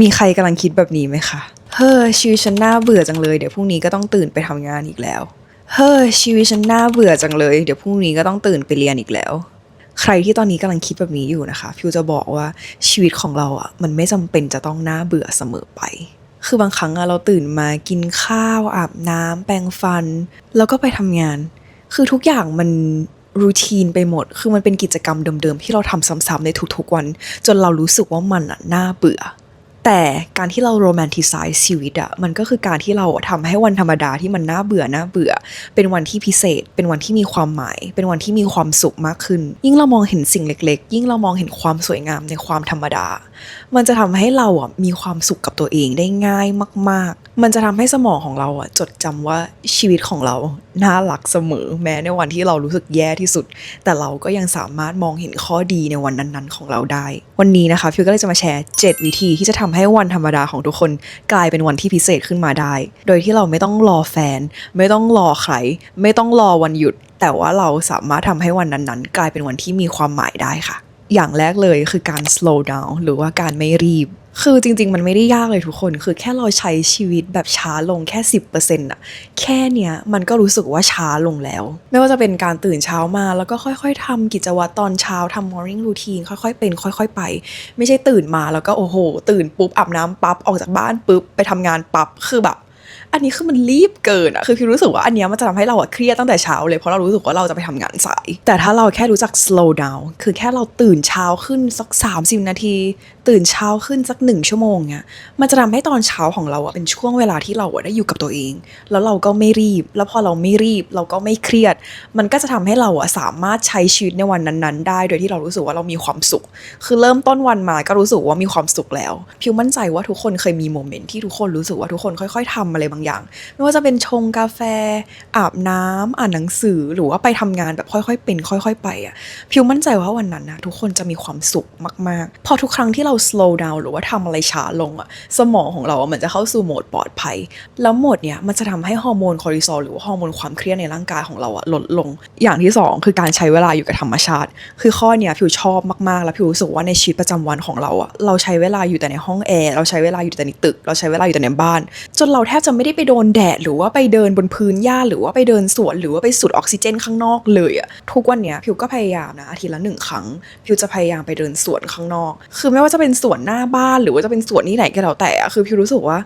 มีใครกำลังคิดแบบนี้ไหมคะ เฮ้อชีวิตฉันน่าเบื่อจังเลย เดี๋ยวพรุ่งนี้ก็ต้องตื่นไปทำงานอีกแล้ว เฮ้อชีวิตฉันน่าเบื่อจังเลย เดี๋ยวพรุ่งนี้ก็ต้องตื่นไปเรียนอีกแล้ว ใครที่ตอนนี้กำลังคิดแบบนี้อยู่นะคะพิวจะบอกว่าชีวิตของเราอะมันไม่จำเป็นจะต้องน่าเบื่อเสมอไป คือบางครั้งอะเราตื่นมากินข้าวอาบน้ำแปรงฟัน แล้วก็ไปทำงาน คือทุกอย่างมันรูทีนไปหมด คือมันเป็นกิจกรรมเดิมๆที่เราทำซ้ำๆในทุกๆวัน จนเรารู้สึกว่ามันอะน่าเบื่อ แต่การที่เราโรแมนติไซส์ชีวิตอะมันก็คือการที่เราอะทำให้วันธรรมดาที่มันน่าเบื่อน่าเบื่อ เป็นวันที่พิเศษ เป็นวันที่มีความหมาย เป็นวันที่มีความสุขมากขึ้น ยิ่งเรามองเห็นสิ่งเล็ก ๆ ยิ่งเรามองเห็นความสวยงามในความธรรมดา มันจะทำให้เราอะมีความสุขกับตัวเองได้ง่ายมาก ๆ มันจะทำให้สมองของเราอะจดจำว่าชีวิตของเราน่ารักเสมอ แม้ในวันที่เรารู้สึกแย่ที่สุด แต่เราก็ยังสามารถมองเห็นข้อดีในวันนั้น ๆ ของเราได้ วันนี้นะคะฟิวก็เลยจะมาแชร์ 7 วิธีที่จะทำให้วันธรรมดาของทุกคนกลายเป็นวันที่พิเศษขึ้นมาได้ โดยที่เราไม่ต้องรอแฟน ไม่ต้องรอใคร ไม่ต้องรอวันหยุด แต่ว่าเราสามารถทำให้วันนั้นๆ กลายเป็นวันที่มีความหมายได้ค่ะ อย่างแรกเลยคือการ slow down หรือว่าการไม่รีบ คือจริง ๆ มันไม่ได้ยากเลยทุกคน คือแค่เราใช้ชีวิตแบบช้าลงแค่ 10%อะแค่เนี้ยมันก็รู้สึกว่าช้าลงแล้ว ไม่ว่าจะเป็นการตื่นเช้ามาแล้วก็ค่อย ๆทำกิจวัตรตอนเช้าทำ morning routine ค่อย ๆ เป็น ค่อย ๆ ไป ไม่ใช่ตื่นมาแล้วก็โอ้โห ตื่นปุ๊บอาบน้ำปั๊บออกจากบ้านปุ๊บไปทำงานปั๊บคือแบบ อันนี้คือมันรีบเกินอะคือพี่รู้สึกว่าอันเนี้ยมันจะทำให้เราอะเครียดตั้งแต่เช้าเลยเพราะเรารู้สึกว่าเราจะไปทำงานสาย แต่ถ้าเราแค่รู้จัก slow down คือแค่เราตื่นเช้าขึ้นสัก 30 นาที ตื่นเช้าขึ้นสักหนึ่งชั่วโมงเนี่ยมันจะทำให้ตอนเช้าของเราอะเป็นช่วงเวลาที่เราอะได้อยู่กับตัวเอง แล้วเราก็ไม่รีบ แล้วพอเราไม่รีบเราก็ไม่เครียด มันก็จะทำให้เราอะสามารถใช้ชีวิตในวันนั้นๆ ได้ โดยที่เรารู้สึกว่าเรามีความสุข คือเริ่มต้นวันมาก็รู้สึกว่ามีความสุขแล้ว พิวมั่นใจว่าทุกคนเคยมีโมเมนต์ที่ทุกคนรู้สึกว่าทุกคนค่อย ๆทำอะไรบางอย่าง ไม่ว่าจะเป็นชงกาแฟ อาบน้ำอ่านหนังสือหรือว่าไปทำงานแบบค่อยๆ เป็นค่อย ๆ ไปอะพิวมั่นใจว่าวันนั้นนะทุกคนจะมีความสุขมากๆ พอทุกครั้งที่เรา slow down หรือว่าทำอะไรช้าลงอะสมองของเราอะมันจะเข้าสู่โหมดปลอดภัย แล้วโหมดเนี้ยมันจะทำให้ฮอร์โมนคอร์ติซอลหรือว่าฮอร์โมนความเครียดในร่างกายของเราอะลดลง อย่างที่สองคือการใช้เวลาอยู่กับธรรมชาติ คือข้อเนี้ยพิวชอบมากๆ แล้วพิวรู้สึกว่าในชีวิตประจำวันของเราอะเราใช้เวลาอยู่แต่ในห้องแอร์เราใช้เวลาอยู่แต่ในตึก เราใช้เวลาอยู่แต่ในบ้าน จนเราแทบจะไม่ได้ไปโดนแดดหรือว่าไปเดินบนพื้นหญ้าหรือว่าไปเดินสวนหรือว่าไปสูดออกซิเจนข้างนอกเลยอะทุกวันเนี้ยพิวก็พยายามนะอาทิตย์ละหนึ่งครั้งพิวจะพยายามไปเดินสวนข้างนอก คือไม่ว่าจะเป็นสวนหน้าบ้านหรือว่าจะเป็นสวนที่ไหนก็แล้วแต่อะคือพิวรู้สึกว่า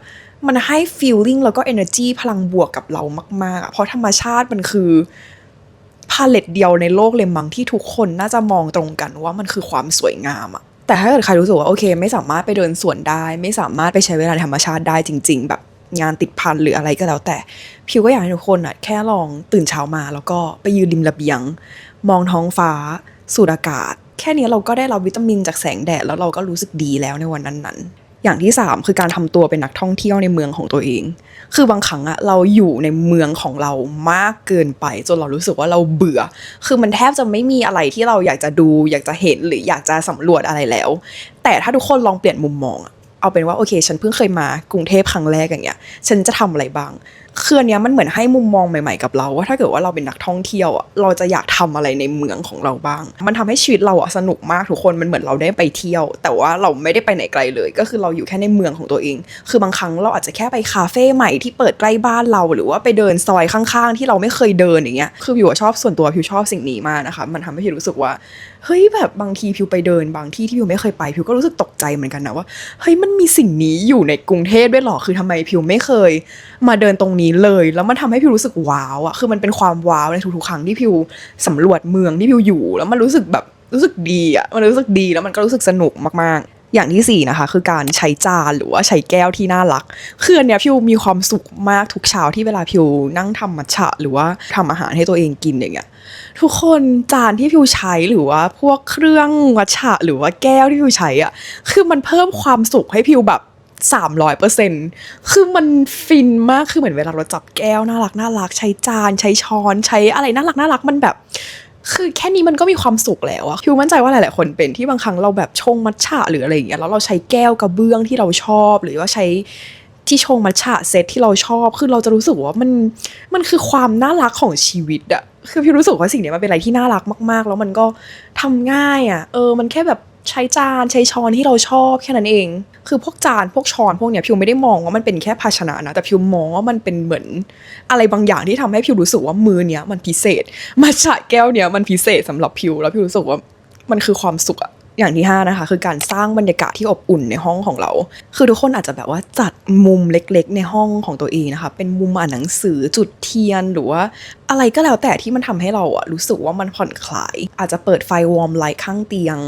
มันให้ feeling แล้วก็ energy พลังบวกกับเรามาก ๆ เพราะธรรมชาติมันคือพาเลตเดียวในโลกเลยมั้งที่ทุกคนน่าจะมองตรงกันว่ามันคือความสวยงามอะแต่ถ้าเกิดใครรู้สึกว่าโอเค ไม่สามารถไปเดินสวนได้ ไม่สามารถไปใช้เวลาธรรมชาติได้จริง ๆ แบบ งานติดพันหรืออะไรก็แล้วแต่ พิวก็อยากให้ทุกคนอะแค่ลองตื่นเช้ามา แล้วก็ไปยืนริมระเบียง มองท้องฟ้า สูดอากาศ แค่นี้เราก็ได้รับวิตามินจากแสงแดด แล้วเราก็รู้สึกดีแล้วในวันนั้นๆอย่างที่ 3 คือการทำตัวเป็นนักท่องเที่ยวในเมืองของตัวเอง คือบางครั้งอะเราอยู่ในเมืองของเรามากเกินไป จนเรารู้สึกว่าเราเบื่อ คือมันแทบจะไม่มีอะไรที่เราอยากจะดู อยากจะเห็นหรืออยากจะสำรวจอะไรแล้ว แต่ถ้าทุกคนลองเปลี่ยนมุมมองอะ เอาเป็นว่าโอเค ฉันเพิ่งเคยมากรุงเทพครั้งแรกอย่างเงี้ย ฉันจะทำอะไรบ้าง คืออันเนี้ยมันเหมือนให้มุมมองใหม่ๆกับเรา ว่าถ้าเกิดว่าเราเป็นนักท่องเที่ยวอะเราจะอยากทำอะไรในเมืองของเราบ้าง มันทำให้ชีวิตเราอะสนุกมากทุกคนมันเหมือนเราได้ไปเที่ยว แต่ว่าเราไม่ได้ไปไหนไกลเลย ก็คือเราอยู่แค่ในเมืองของตัวเอง คือบางครั้งเราอาจจะแค่ไปคาเฟ่ใหม่ที่เปิดใกล้บ้านเรา หรือว่าไปเดินซอยข้างๆ ที่เราไม่เคยเดินอย่างเงี้ยคือพิวชอบส่วนตัวพิวชอบสิ่งนี้มากนะคะมันทำให้พิวรู้สึกว่าเฮ้ยแบบบางทีพิวไปเดินบางที่ที่พิวไม่เคยไปพิวก็รู้สึกตกใจเหมือนกันนะว่าเฮ้ยมันมีสิ่งนี้อยู่ในกรุงเทพด้วยหรอคือทำไมพิวไม่เคย มาเดินตรงนี้เลย แล้วมันทำให้พิวรู้สึกว้าวอะคือมันเป็นความว้าวในทุกๆครั้งที่พิวสำรวจเมืองที่พิวอยู่ แล้วมันรู้สึกแบบรู้สึกดีอะมันรู้สึกดีแล้วมันก็รู้สึกสนุกมากๆอย่างที่สี่นะคะ คือการใช้จานหรือว่าใช้แก้วที่น่ารัก คืออันเนี้ยพิวมีความสุขมากทุกเช้าที่เวลาพิวนั่งทำมัทฉะหรือว่าทำอาหารให้ตัวเองกินอย่างเงี้ยทุกคนจานที่พิวใช้หรือว่าพวกเครื่องวัชะ หรือว่าแก้วที่พิวใช้อะคือมันเพิ่มความสุขให้พิวแบบ 300เปอร์เซ็นคือมันฟินมากคือเหมือนเวลาเราจับแก้วน่ารักน่ารักใช้จานใช้ช้อนใช้อะไรน่ารักน่ารักมันแบบ คือแค่นี้มันก็มีความสุขแล้วอะพิวมั่นใจว่าหลาย ๆ คนเป็นที่บางครั้งเราแบบชงมัทฉะหรืออะไรอย่างเงี้ยแล้วเราใช้แก้วกระเบื้องที่เราชอบ หรือว่าใช้ที่ชงมัทฉะเซตที่เราชอบ คือเราจะรู้สึกว่ามันมันคือความน่ารักของชีวิตอะคือพิวรู้สึกว่าสิ่งนี้มันเป็นอะไรที่น่ารักมาก ๆ แล้วมันก็ทำง่ายอะเออ มันแค่แบบ ใช้จานใช้ช้อนที่เราชอบแค่นั้นเอง คือพวกจานพวกช้อนพวกเนี้ยพิวไม่ได้มองว่ามันเป็นแค่ภาชนะนะแต่พิวมองว่ามันเป็นเหมือน อะไรบางอย่างที่ทำให้พิวรู้สึกว่ามือเนี้ยมันพิเศษมาฉะแก้วเนี้ยมันพิเศษสำหรับพิวแล้วพิวรู้สึกว่ามันคือความสุขอะอย่างที่ห้านะคะคือการสร้างบรรยากาศที่อบอุ่นในห้องของเรา คือทุกคนอาจจะแบบว่าจัดมุมเล็กๆ ในห้องของตัวเองนะคะ เป็นมุมอ่านหนังสือจุดเทียนหรือว่า อะไรก็แล้วแต่ที่มันทำให้เราอะรู้สึกว่ามันผ่อนคลาย อาจจะเปิดไฟวอร์มไลท์ข้างเตียง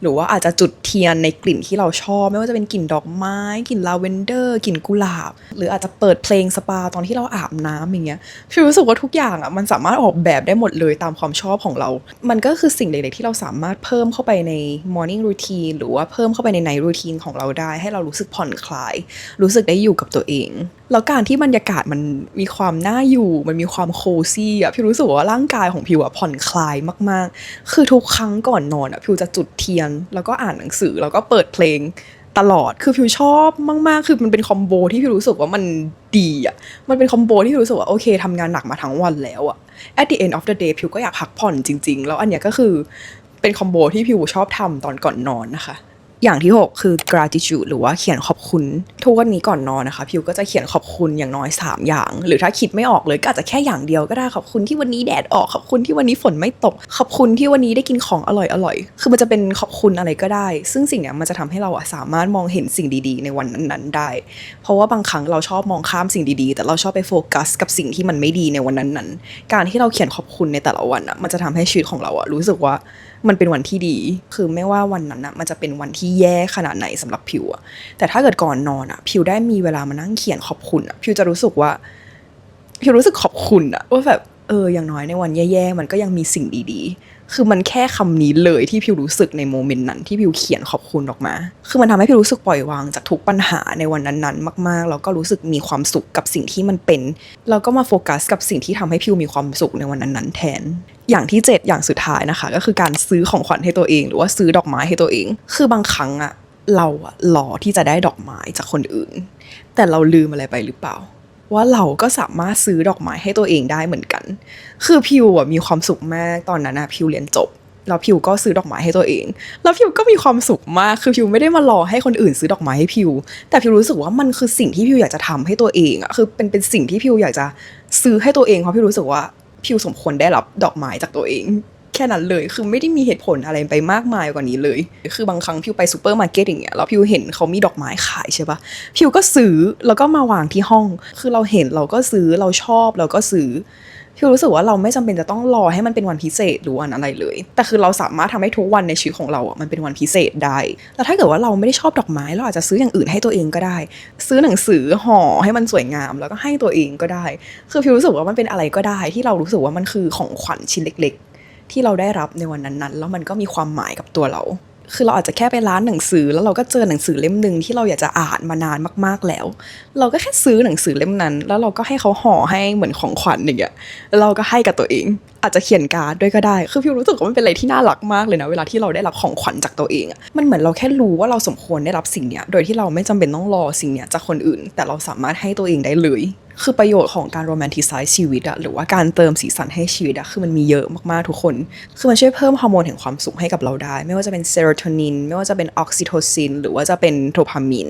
หรือว่าอาจจะจุดเทียนในกลิ่นที่เราชอบ ไม่ว่าจะเป็นกลิ่นดอกไม้กลิ่นลาเวนเดอร์กลิ่นกุหลาบ หรืออาจจะเปิดเพลงสปาตอนที่เราอาบน้ำอย่างเงี้ยพี่รู้สึกว่าทุกอย่างอะมันสามารถออกแบบได้หมดเลยตามความชอบของเรา มันก็คือสิ่งเล็กๆที่เราสามารถเพิ่มเข้าไปใน morning routine หรือว่าเพิ่มเข้าไปใน night routine ของเราได้ ให้เรารู้สึกผ่อนคลาย รู้สึกได้อยู่กับตัวเอง แล้วการที่บรรยากาศมันมีความน่าอยู่ มันมีความโคซี่อะพี่รู้สึกว่าร่างกายของพิวอะผ่อนคลายมากๆ คือทุกครั้งก่อนนอนอะพิวจะจุดเทียน แล้วก็อ่านหนังสือแล้วก็เปิดเพลงตลอด คือพิวชอบมาก ๆ คือมันเป็นคอมโบที่พิวรู้สึกว่ามันดีอะ มันเป็นคอมโบที่พิวรู้สึกว่าโอเคทำงานหนักมาทั้งวันแล้วอะ at the end of the day พิวก็อยากพักผ่อนจริง ๆ แล้วอันเนี้ยก็คือเป็นคอมโบที่พิวชอบทำตอนก่อนนอนนะคะ อย่างที่ 6 คือ gratitude หรือว่าเขียนขอบคุณ ทุกวันนี้ก่อนนอนนะคะ พิวก็จะเขียนขอบคุณอย่างน้อย 3 อย่าง หรือถ้าคิดไม่ออกเลยก็อาจจะแค่อย่างเดียวก็ได้ขอบคุณที่วันนี้แดดออกขอบคุณที่วันนี้ฝนไม่ตก ขอบคุณที่วันนี้ได้กินของอร่อยอร่อยๆคือมันจะเป็นขอบคุณอะไรก็ได้ ซึ่งสิ่งนี้มันจะทำให้เราอะสามารถมองเห็นสิ่งดีๆ ในวันนั้นๆได้ เพราะว่าบางครั้งเราชอบมองข้ามสิ่งดีๆ แต่เราชอบไปโฟกัส กับสิ่งที่มันไม่ดีในวันนั้นๆการที่เราเขียนขอบคุณในแต่ละวันอะมันจะทำให้ชีวิตของเราอะรู้สึกว่า มันเป็นวันที่ดี คือไม่ว่าวันนั้นอะมันจะเป็นวันที่แย่ขนาดไหนสำหรับพิวอะแต่ถ้าเกิดก่อนนอนอะพิวได้มีเวลามานั่งเขียนขอบคุณอะพิวจะรู้สึกว่าพิวรู้สึกขอบคุณอะว่าแบบเอออย่างน้อยในวันแย่ๆมันก็ยังมีสิ่งดีๆ คือมันแค่คำนี้เลยที่พิวรู้สึกในโมเมนต์นั้นที่พิวเขียนขอบคุณออกมา คือมันทำให้พิวรู้สึกปล่อยวางจากทุกปัญหาในวันนั้นๆ มากๆ แล้วก็รู้สึกมีความสุขกับสิ่งที่มันเป็น แล้วก็มาโฟกัสกับสิ่งที่ทำให้พิวมีความสุขในวันนั้นๆแทน อย่างที่ 7 อย่างสุดท้ายนะคะ ก็คือการซื้อของขวัญให้ตัวเอง หรือว่าซื้อดอกไม้ให้ตัวเอง คือบางครั้งอะเราอะรอที่จะได้ดอกไม้จากคนอื่น แต่เราลืมอะไรไปหรือเปล่า ว่าเราก็สามารถซื้อดอกไม้ให้ตัวเองได้เหมือนกัน คือพิวอะมีความสุขมากตอนนั้นอะพิวเรียนจบแล้วพิวก็ซื้อดอกไม้ให้ตัวเอง แล้วพิวก็มีความสุขมาก คือพิวไม่ได้มารอให้คนอื่นซื้อดอกไม้ให้พิว แต่พิวรู้สึกว่ามันคือสิ่งที่พิวอยากจะทำให้ตัวเองอะคือเป็นเป็นสิ่งที่พิวอยากจะซื้อให้ตัวเองเพราะพิวรู้สึกว่าพิวสมควรได้รับดอกไม้จากตัวเอง แค่นั้นเลย คือไม่ได้มีเหตุผลอะไรไปมากมายกว่านี้เลย คือบางครั้งพิวไปซูเปอร์มาร์เก็ตอย่างเงี้ยแล้วพิวเห็นเขามีดอกไม้ขายใช่ปะพิวก็ซื้อแล้วก็มาวางที่ห้อง คือเราเห็นเราก็ซื้อเราชอบเราก็ซื้อพิวรู้สึกว่าเราไม่จำเป็นจะต้องรอให้มันเป็นวันพิเศษหรือวันอะไรเลย แต่คือเราสามารถทำให้ทุกวันในชีวิตของเราอะมันเป็นวันพิเศษได้ แล้วถ้าเกิดว่าเราไม่ได้ชอบดอกไม้ เราอาจจะซื้ออย่างอื่นให้ตัวเองก็ได้ ซื้อหนังสือห่อให้มันสวยงาม แล้วก็ให้ตัวเองก็ได้ คือพิวรู้สึกว่ามันเป็นอะไรก็ได้ ที่เรารู้สึกว่ามันคือของขวัญชิ้นเล็ก ที่เราได้รับในวันนั้นๆ แล้วมันก็มีความหมายกับตัวเรา คือเราอาจจะแค่ไปร้านหนังสือ แล้วเราก็เจอหนังสือเล่มหนึ่งที่เราอยากจะอ่านมานานมากๆแล้ว เราก็แค่ซื้อหนังสือเล่มนั้น แล้วเราก็ให้เขาห่อให้เหมือนของขวัญอย่างเงี้ยแล้วเราก็ให้กับตัวเอง อาจจะเขียนการ์ดด้วยก็ได้ คือพิวรู้สึกว่ามันเป็นอะไรที่น่ารักมากเลยนะเวลาที่เราได้รับของขวัญจากตัวเองมันเหมือนเราแค่รู้ว่าเราสมควรได้รับสิ่งเนี้ยโดยที่เราไม่จำเป็นต้องรอสิ่งเนี้ยจากคนอื่น แต่เราสามารถให้ตัวเองได้เลย คือประโยชน์ของการโรแมนติไซส์ชีวิตอะหรือว่าการเติมสีสันให้ชีวิตอะคือมันมีเยอะมากๆทุกคน คือมันช่วยเพิ่มฮอร์โมนแห่งความสุขให้กับเราได้ ไม่ว่าจะเป็นเซโรโทนิน ไม่ว่าจะเป็นออกซิโทซิน หรือว่าจะเป็นโดพามีน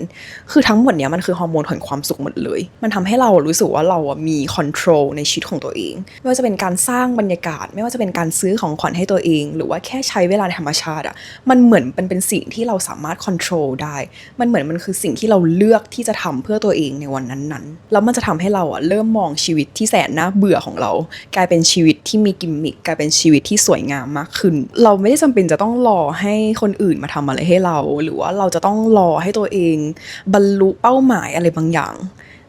คือทั้งหมดเนี้ยมันคือฮอร์โมนแห่งความสุขหมดเลย มันทำให้เรารู้สึกว่าเราอะมีคอนโทรลในชีวิตของตัวเอง ไม่ว่าจะเป็นการสร้างบรรยากาศ ไม่ว่าจะเป็นการซื้อของขวัญให้ตัวเอง หรือว่าแค่ใช้เวลาธรรมชาติอะมันเหมือนเป็นเป็นสิ่งที่เราสามารถคอนโทรลได้ มันเหมือนมันคือสิ่งที่เราเลือกที่จะทำเพื่อตัวเองในวันนั้นๆ แล้วมันจะทำให้เราอะเริ่มมองชีวิตที่แสนน่าเบื่อของเรา กลายเป็นชีวิตที่มีกิมมิคกลายเป็นชีวิตที่สวยงามมากขึ้น เราไม่ได้จำเป็นจะต้องรอให้คนอื่นมาทำอะไรให้เรา หรือว่าเราจะต้องรอให้ตัวเอง บรรลุเป้าหมายอะไรบางอย่าง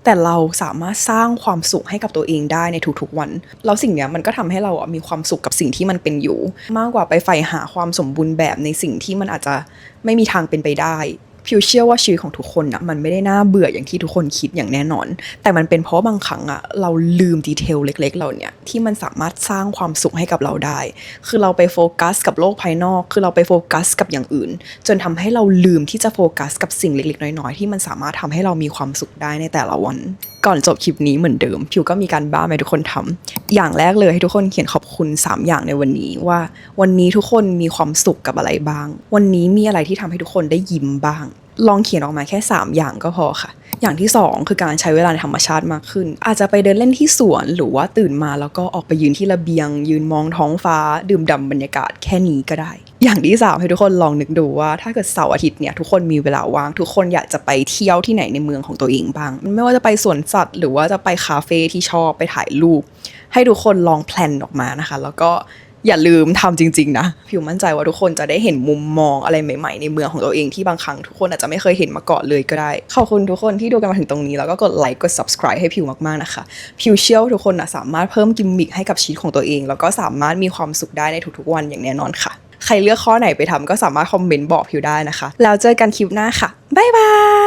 แต่เราสามารถสร้างความสุขให้กับตัวเองได้ในทุกๆวัน แล้วสิ่งเนี้ยมันก็ทำให้เราอะมีความสุขกับสิ่งที่มันเป็นอยู่ มากกว่าไปใฝ่หาความสมบูรณ์แบบในสิ่งที่มันอาจจะไม่มีทางเป็นไปได้ พิวเชื่อว่าชีวิตของทุกคนอะมันไม่ได้น่าเบื่ออย่างที่ทุกคนคิดอย่างแน่นอน แต่มันเป็นเพราะบางครั้งอะเราลืมดีเทลเล็ก ๆเหล่าเนี้ยที่มันสามารถสร้างความสุขให้กับเราได้ คือเราไปโฟกัสกับโลกภายนอก คือเราไปโฟกัสกับอย่างอื่น จนทำให้เราลืมที่จะโฟกัสกับสิ่งเล็ก ๆ น้อยๆที่มันสามารถทำให้เรามีความสุขได้ในแต่ละวัน ก่อนจบคลิปนี้เหมือนเดิมพิวก็มีการบ้าให้ทุกคนทำอย่างแรกเลยให้ทุกคนเขียนขอบคุณ 3 อย่างในวันนี้ว่า วันนี้ทุกคนมีความสุขกับอะไรบ้าง วันนี้มีอะไรที่ทำให้ทุกคนได้ยิ้มบ้าง ลองเขียนออกมาแค่ 3 อย่างก็พอค่ะ อย่างที่ 2 คือการใช้เวลาในธรรมชาติมากขึ้น อาจจะไปเดินเล่นที่สวนหรือว่าตื่นมาแล้วก็ออกไปยืนที่ระเบียง ยืนมองท้องฟ้า ดื่มด่ำบรรยากาศแค่นี้ก็ได้ อย่างที่ 3 ให้ทุกคนลองนึกดูว่า ถ้าเกิดเสาร์อาทิตย์เนี่ยทุกคนมีเวลาว่าง ทุกคนอยากจะไปเที่ยวที่ไหนในเมืองของตัวเองบ้าง ไม่ว่าจะไปสวนสัตว์ หรือว่าจะไปคาเฟ่ที่ชอบไปถ่ายรูป ให้ทุกคนลองแพลนออกมานะคะ แล้วก็ อย่าลืมทำจริง ๆ นะผิวมั่นใจว่าทุกคนจะได้เห็นมุมมองอะไรใหม่ ๆ ในเมืองของตัวเองที่บางครั้งทุกคนอาจจะไม่เคยเห็นมาก่อนเลยก็ได้ขอบคุณทุกคนที่ดูกันมาถึงตรงนี้ แล้วก็กดไลค์กด subscribe ให้ผิวมากๆนะคะผิวเชื่อว่าทุกคนนะสามารถเพิ่มกิมมิคให้กับชีวิตของตัวเอง แล้วก็สามารถมีความสุขได้ในทุกๆวันอย่างแน่นอนค่ะ ใครเลือกข้อไหนไปทำก็สามารถคอมเมนต์บอกผิวได้นะคะแล้วเจอกันคลิปหน้าค่ะบ๊ายบาย